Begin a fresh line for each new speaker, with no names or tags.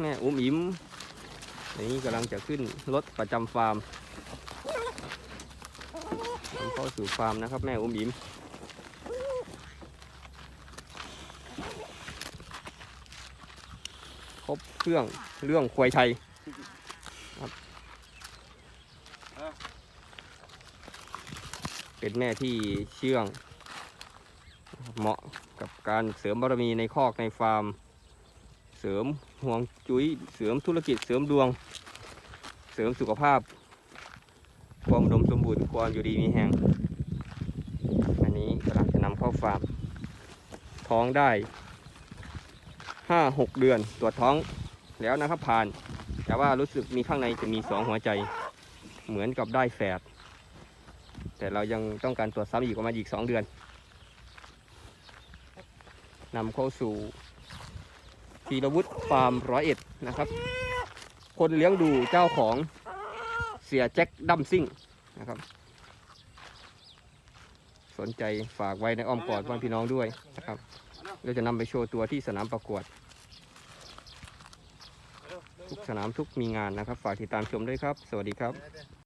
แม่อุ้มอิ้มนี่กำลังจะขึ้นรถประจำฟาร์มนำเข้าสู่ฟาร์มนะครับ แม่อุ้มอิ้มครบเครื่องเรื่องควายไทยครับเป็นแม่ที่เชื่อง เหมาะกับการเสริมบารมีในคอกในฟาร์ม ริมห่วงจุ้ยเสริมธุรกิจเสริมดวง เสริมสุขภาพ ความอุดมสมบูรณ์ความอยู่ดีมีแห่งอันนี้กำลังจะนำเข้าฟาร์มท้องได้ห้าหกเดือนตรวจท้องแล้วนะครับผ่าน แต่ว่ารู้สึกมีข้างในจะมีสองหัวใจ เหมือนกับได้แฝดแต่เรายังต้องการตรวจซ้ำอีกประมาณอีกสองเดือนนำเข้าสู่ ธีรวุฒิฟาร์มร้อยเอ็ดนะครับ คนเลี้ยงดูเจ้าของเสียแจ็คดัมซิ่งนะครับ สนใจฝากไว้ในอ้อมกอดพ่อพี่น้องด้วยนะครับเราจะนำไปโชว์ตัวที่สนามประกวด ทุกสนามทุกมีงานนะครับ ฝากติดตามชมด้วยครับ สวัสดีครับ